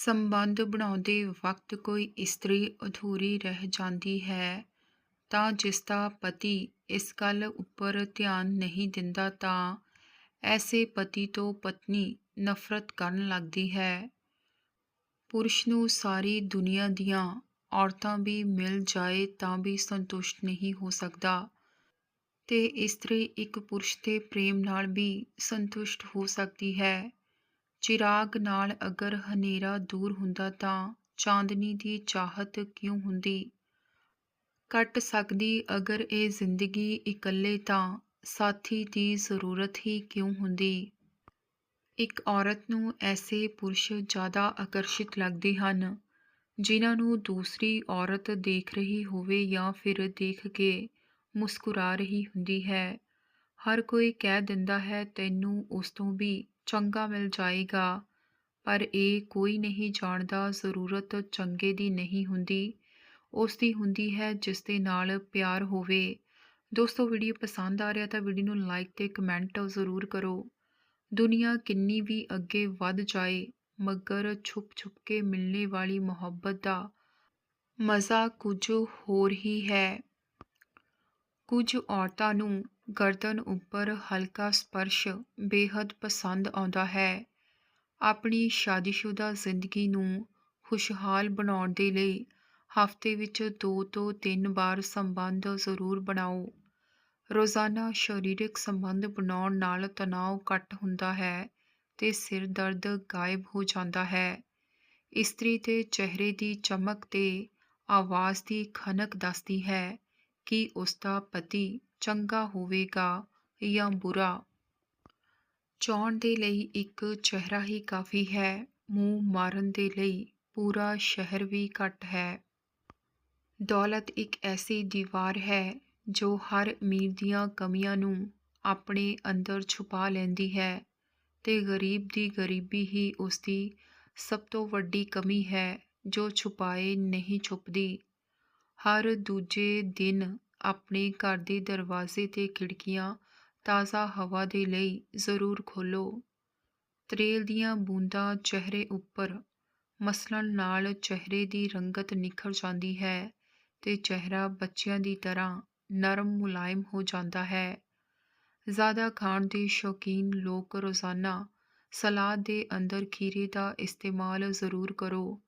ਸੰਬੰਧ ਬਣਾਉਂਦੇ ਵਕਤ ਕੋਈ ਇਸਤਰੀ ਅਧੂਰੀ ਰਹਿ ਜਾਂਦੀ ਹੈ, ਤਾਂ ਜਿਸਦਾ ਪਤੀ ਇਸ ਗੱਲ ਉੱਪਰ ਧਿਆਨ ਨਹੀਂ ਦਿੰਦਾ ਤਾਂ ਐਸੇ ਪਤੀ ਤੋਂ ਪਤਨੀ ਨਫ਼ਰਤ ਕਰਨ ਲੱਗਦੀ ਹੈ। ਪੁਰਸ਼ ਨੂੰ ਸਾਰੀ ਦੁਨੀਆ ਦੀਆਂ ਔਰਤਾਂ ਵੀ ਮਿਲ ਜਾਏ ਤਾਂ ਵੀ ਸੰਤੁਸ਼ਟ ਨਹੀਂ ਹੋ ਸਕਦਾ ਤੇ ਇਸਤਰੀ ਇੱਕ ਪੁਰਸ਼ ਦੇ ਪ੍ਰੇਮ ਨਾਲ ਵੀ ਸੰਤੁਸ਼ਟ ਹੋ ਸਕਦੀ ਹੈ। ਚਿਰਾਗ ਨਾਲ ਅਗਰ ਹਨੇਰਾ ਦੂਰ ਹੁੰਦਾ ਤਾਂ ਚਾਂਦਨੀ ਦੀ ਚਾਹਤ ਕਿਉਂ ਹੁੰਦੀ? ਕੱਟ ਸਕਦੀ ਅਗਰ ਇਹ ਜ਼ਿੰਦਗੀ ਇਕੱਲੇ ਤਾਂ, ਸਾਥੀ ਦੀ ਜ਼ਰੂਰਤ ਹੀ ਕਿਉਂ ਹੁੰਦੀ? ਇੱਕ ਔਰਤ ਨੂੰ ਐਸੇ ਪੁਰਸ਼ ਜ਼ਿਆਦਾ ਆਕਰਸ਼ਿਤ ਲੱਗਦੇ ਹਨ, ਜਿਨ੍ਹਾਂ ਨੂੰ ਦੂਸਰੀ ਔਰਤ ਦੇਖ ਰਹੀ ਹੋਵੇ ਜਾਂ ਫਿਰ ਦੇਖ ਕੇ ਮੁਸਕਰਾ ਰਹੀ ਹੁੰਦੀ ਹੈ। ਹਰ ਕੋਈ ਕਹਿ ਦਿੰਦਾ ਹੈ, ਤੈਨੂੰ ਉਸ ਤੋਂ ਵੀ ਚੰਗਾ ਮਿਲ ਜਾਏਗਾ। ਪਰ ਇਹ ਕੋਈ ਨਹੀਂ ਜਾਣਦਾ, ਜ਼ਰੂਰਤ ਚੰਗੇ ਦੀ ਨਹੀਂ ਹੁੰਦੀ। ਉਸ ਦੀ ਹੁੰਦੀ ਹੈ ਜਿਸ ਦੇ ਨਾਲ ਪਿਆਰ ਹੋਵੇ। ਦੋਸਤੋ, ਵੀਡੀਓ ਪਸੰਦ ਆ ਰਿਹਾ ਤਾਂ ਵੀਡੀਓ ਨੂੰ ਲਾਈਕ ਤੇ ਕਮੈਂਟ ਜ਼ਰੂਰ ਕਰੋ। ਦੁਨੀਆ ਕਿੰਨੀ ਵੀ ਅੱਗੇ ਵੱਧ ਜਾਏ, ਮਗਰ ਛੁਪ ਛੁਪ ਕੇ ਮਿਲਣੇ ਵਾਲੀ ਮੁਹੱਬਤ ਦਾ ਮਜ਼ਾ ਕੁਝ ਹੋਰ ਹੀ ਹੈ। ਕੁਝ ਔਰਤਾਂ ਨੂੰ ਗਰਦਨ ਉੱਪਰ ਹਲਕਾ ਸਪਰਸ਼ ਬੇਹੱਦ ਪਸੰਦ ਆਉਂਦਾ ਹੈ। ਆਪਣੀ ਸ਼ਾਦੀशुदा ਜ਼ਿੰਦਗੀ ਨੂੰ ਖੁਸ਼ਹਾਲ ਬਣਾਉਣ ਦੇ ਲਈ ਹਫ਼ਤੇ ਵਿੱਚ ਦੋ ਤੋਂ ਤਿੰਨ ਵਾਰ ਸੰਬੰਧ ਜ਼ਰੂਰ ਬਣਾਓ। ਰੋਜ਼ਾਨਾ ਸਰੀਰਕ ਸੰਬੰਧ ਬਣਾਉਣ ਨਾਲ ਤਣਾਅ ਘੱਟ ਹੁੰਦਾ ਹੈ ਤੇ ਸਿਰ ਦਰਦ ਗਾਇਬ ਹੋ ਜਾਂਦਾ ਹੈ। ਇਸਤਰੀ ਦੇ ਚਿਹਰੇ ਦੀ ਚਮਕ ਤੇ ਆਵਾਜ਼ ਦੀ ਖਨਕ ਦੱਸਦੀ ਹੈ ਕਿ ਉਸ ਦਾ ਪਤੀ ਚੰਗਾ ਹੋਵੇਗਾ ਜਾਂ ਬੁਰਾ? ਚਾਉਣ ਦੇ ਲਈ ਇੱਕ ਚਿਹਰਾ ਹੀ ਕਾਫੀ ਹੈ, ਮੂੰਹ ਮਾਰਨ ਦੇ ਲਈ ਪੂਰਾ ਸ਼ਹਿਰ ਵੀ ਘੱਟ ਹੈ। ਦੌਲਤ ਇੱਕ ਐਸੀ ਦੀਵਾਰ ਹੈ ਜੋ ਹਰ ਅਮੀਰ ਦੀਆਂ ਕਮੀਆਂ ਨੂੰ ਆਪਣੇ ਅੰਦਰ ਛੁਪਾ ਲੈਂਦੀ ਹੈ ਤੇ ਗਰੀਬ ਦੀ ਗਰੀਬੀ ਹੀ ਉਸ ਦੀ ਸਭ ਤੋਂ ਵੱਡੀ ਕਮੀ ਹੈ ਜੋ ਛੁਪਾਏ ਨਹੀਂ ਛੁਪਦੀ। ਹਰ ਦੂਜੇ ਦਿਨ ਆਪਣੇ ਘਰ ਦੇ ਦਰਵਾਜ਼ੇ ਤੇ ਖਿੜਕੀਆਂ ਤਾਜ਼ਾ ਹਵਾ ਦੇ ਲਈ ਜ਼ਰੂਰ ਖੋਲੋ ਤਰੇਲ ਦੀਆਂ ਬੂੰਦਾਂ ਚਿਹਰੇ ਉੱਪਰ, ਮਸਲਣ ਨਾਲ ਚਿਹਰੇ ਦੀ ਰੰਗਤ ਨਿਖਰ ਜਾਂਦੀ ਹੈ ਤੇ ਚਿਹਰਾ ਬੱਚਿਆਂ ਦੀ ਤਰ੍ਹਾਂ ਨਰਮ ਮੁਲਾਇਮ ਹੋ ਜਾਂਦਾ ਹੈ। ਜ਼ਿਆਦਾ ਖਾਣ ਦੇ ਸ਼ੌਕੀਨ ਲੋਕ ਰੋਜ਼ਾਨਾ ਸਲਾਦ ਦੇ ਅੰਦਰ ਖੀਰੇ ਦਾ ਇਸਤੇਮਾਲ ਜ਼ਰੂਰ ਕਰੋ।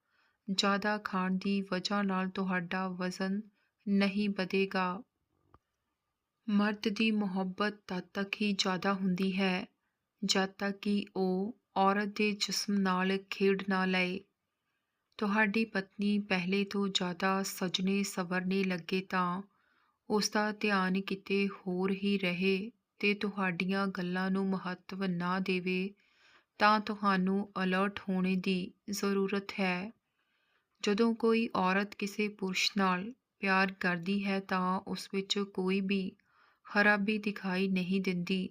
ਜ਼ਿਆਦਾ ਖਾਣ ਦੀ ਵਜ੍ਹਾ ਨਾਲ ਤੁਹਾਡਾ ਵਜ਼ਨ ਨਹੀਂ ਵਧੇਗਾ। ਮਰਦ ਦੀ ਮੁਹੱਬਤ ਤਦ ਤੱਕ ਹੀ ਜ਼ਿਆਦਾ ਹੁੰਦੀ ਹੈ, ਜਦ ਤੱਕ ਕਿ ਉਹ ਔਰਤ ਦੇ ਜਿਸਮ ਨਾਲ ਖੇਡ ਨਾ ਲਏ। ਤੁਹਾਡੀ ਪਤਨੀ ਪਹਿਲੇ ਤੋਂ ਜ਼ਿਆਦਾ ਸਜਣੇ ਸਵਰਨੇ ਲੱਗੇ ਤਾਂ ਉਸ ਦਾ ਧਿਆਨ ਕਿਤੇ ਹੋਰ ਹੀ ਰਹੇ ਤੇ ਤੁਹਾਡੀਆਂ ਗੱਲਾਂ ਨੂੰ ਮਹੱਤਵ ਨਾ ਦੇਵੇ ਤਾਂ ਤੁਹਾਨੂੰ ਅਲਰਟ ਹੋਣੇ ਦੀ ਜ਼ਰੂਰਤ ਹੈ। ਜਦੋਂ ਕੋਈ ਔਰਤ ਕਿਸੇ ਪੁਰਸ਼ ਨਾਲ ਪਿਆਰ ਕਰਦੀ ਹੈ ਤਾਂ ਉਸ ਵਿੱਚ ਕੋਈ ਵੀ ਖਰਾਬੀ ਦਿਖਾਈ ਨਹੀਂ ਦਿੰਦੀ।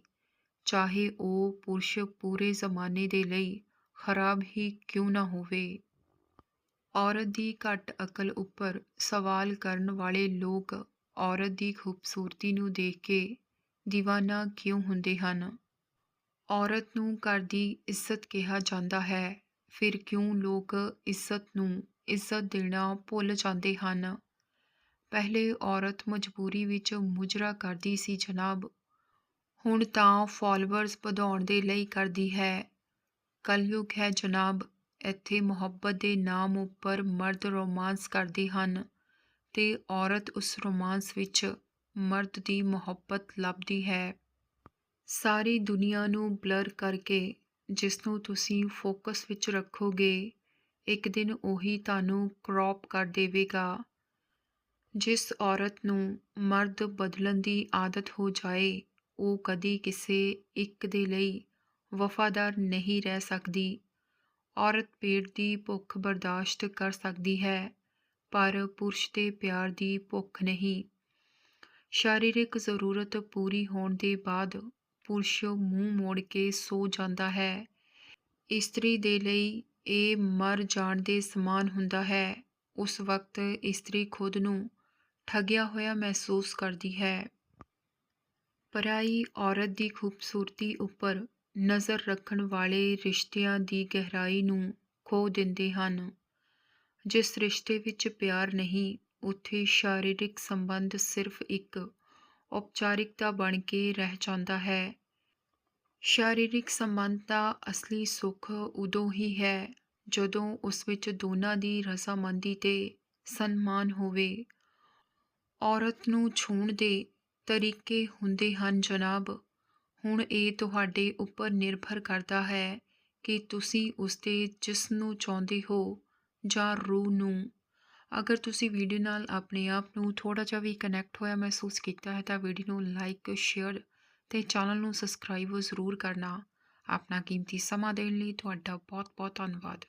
ਚਾਹੇ ਉਹ ਪੁਰਸ਼ ਪੂਰੇ ਜ਼ਮਾਨੇ ਦੇ ਲਈ ਖਰਾਬ ਹੀ ਕਿਉਂ ਨਾ ਹੋਵੇ। ਔਰਤ ਦੀ ਘੱਟ ਅਕਲ ਉੱਪਰ ਸਵਾਲ ਕਰਨ ਵਾਲੇ ਲੋਕ ਔਰਤ ਦੀ ਖੂਬਸੂਰਤੀ ਨੂੰ ਦੇਖ ਕੇ دیਵਾਨਾ ਕਿਉਂ ਹੁੰਦੇ ਹਨ? ਔਰਤ ਨੂੰ ਘਰ ਦੀ ਇੱਜ਼ਤ ਕਿਹਾ ਜਾਂਦਾ ਹੈ, ਫਿਰ ਕਿਉਂ ਲੋਕ ਇੱਜ਼ਤ ਨੂੰ ਇੱਜ਼ਤ ਦੇਣਾ ਭੁੱਲ ਜਾਂਦੇ ਹਨ? ਪਹਿਲੇ ਔਰਤ ਮਜਬੂਰੀ ਵਿੱਚ ਮੁਜਰਾ ਕਰਦੀ ਸੀ, ਜਨਾਬ, ਹੁਣ ਤਾਂ ਫਾਲੋਅਰਸ ਵਧਾਉਣ ਦੇ ਲਈ ਕਰਦੀ ਹੈ। ਕਲਯੁਗ ਹੈ, ਜਨਾਬ। ਇੱਥੇ ਮੁਹੱਬਤ ਦੇ ਨਾਮ ਉੱਪਰ ਮਰਦ ਰੋਮਾਂਸ ਕਰਦੇ ਹਨ ਤੇ ਔਰਤ ਉਸ ਰੋਮਾਂਸ ਵਿੱਚ ਮਰਦ ਦੀ ਮੁਹੱਬਤ ਲੱਭਦੀ ਹੈ। ਸਾਰੀ ਦੁਨੀਆ ਨੂੰ ਬਲਰ ਕਰਕੇ ਜਿਸ ਨੂੰ ਤੁਸੀਂ ਫੋਕਸ ਵਿੱਚ ਰੱਖੋਗੇ, ਇੱਕ ਦਿਨ ਉਹੀ ਤੁਹਾਨੂੰ ਕ੍ਰੌਪ ਕਰ ਦੇਵੇਗਾ। ਜਿਸ ਔਰਤ ਨੂੰ ਮਰਦ ਬਦਲਣ ਦੀ ਆਦਤ ਹੋ ਜਾਏ, ਉਹ ਕਦੀ ਕਿਸੇ ਇੱਕ ਦੇ ਲਈ ਵਫਾਦਾਰ ਨਹੀਂ ਰਹਿ ਸਕਦੀ। ਔਰਤ ਪੇਟ ਦੀ ਭੁੱਖ ਬਰਦਾਸ਼ਤ ਕਰ ਸਕਦੀ ਹੈ, ਪਰ ਪੁਰਸ਼ ਦੇ ਪਿਆਰ ਦੀ ਭੁੱਖ ਨਹੀਂ। ਸ਼ਾਰੀਰਿਕ ਜ਼ਰੂਰਤ ਪੂਰੀ ਹੋਣ ਦੇ ਬਾਅਦ ਪੁਰਸ਼ ਮੂੰਹ ਮੋੜ ਕੇ ਸੋ ਜਾਂਦਾ ਹੈ। ਇਸਤਰੀ ਦੇ ਲਈ ਇਹ ਮਰ ਜਾਣ ਦੇ ਸਮਾਨ ਹੁੰਦਾ ਹੈ। ਉਸ ਵਕਤ ਇਸਤਰੀ ਖੁਦ ਨੂੰ ਠੱਗਿਆ ਹੋਇਆ ਮਹਿਸੂਸ ਕਰਦੀ ਹੈ। ਪਰਾਈ ਔਰਤ ਦੀ ਖੂਬਸੂਰਤੀ ਉੱਪਰ ਨਜ਼ਰ ਰੱਖਣ ਵਾਲੇ ਰਿਸ਼ਤਿਆਂ ਦੀ ਗਹਿਰਾਈ ਨੂੰ ਖੋ ਦਿੰਦੇ ਹਨ। ਜਿਸ ਰਿਸ਼ਤੇ ਵਿੱਚ ਪਿਆਰ ਨਹੀਂ, ਉੱਥੇ ਸਰੀਰਕ ਸੰਬੰਧ ਸਿਰਫ ਇੱਕ ਔਪਚਾਰਿਕਤਾ ਬਣ ਕੇ ਰਹਿ ਜਾਂਦਾ ਹੈ। ਸਰੀਰਕ ਸੰਬੰਧ ਦਾ ਅਸਲੀ ਸੁੱਖ ਉਦੋਂ ਹੀ ਹੈ ਜਦੋਂ ਉਸ ਵਿੱਚ ਦੋਨਾਂ ਦੀ ਰਜ਼ਾਮੰਦੀ ਤੇ ਸਨਮਾਨ ਹੋਵੇ। ਔਰਤ ਨੂੰ ਛੂਹਣ ਦੇ ਤਰੀਕੇ ਹੁੰਦੇ ਹਨ, ਜਨਾਬ। ਹੁਣ ਇਹ ਤੁਹਾਡੇ ਉੱਪਰ ਨਿਰਭਰ ਕਰਦਾ ਹੈ ਕਿ ਤੁਸੀਂ ਉਸਦੇ ਜਿਸ ਨੂੰ ਚਾਹੁੰਦੇ ਹੋ ਜਾਂ ਰੂਹ ਨੂੰ। ਅਗਰ ਤੁਸੀਂ ਵੀਡੀਓ ਨਾਲ ਆਪਣੇ ਆਪ ਨੂੰ ਥੋੜਾ ਜਿਹਾ ਵੀ ਕਨੈਕਟ ਹੋਇਆ ਮਹਿਸੂਸ ਕੀਤਾ ਹੈ, ਤਾਂ ਵੀਡੀਓ ਨੂੰ ਲਾਈਕ ਸ਼ੇਅਰ ਤੇ ਚੈਨਲ ਨੂੰ ਸਬਸਕ੍ਰਾਈਬ ਜ਼ਰੂਰ ਕਰਨਾ। ਆਪਣਾ ਕੀਮਤੀ ਸਮਾਂ ਦੇਣ ਲਈ ਤੁਹਾਡਾ ਬਹੁਤ ਬਹੁਤ ਧੰਨਵਾਦ।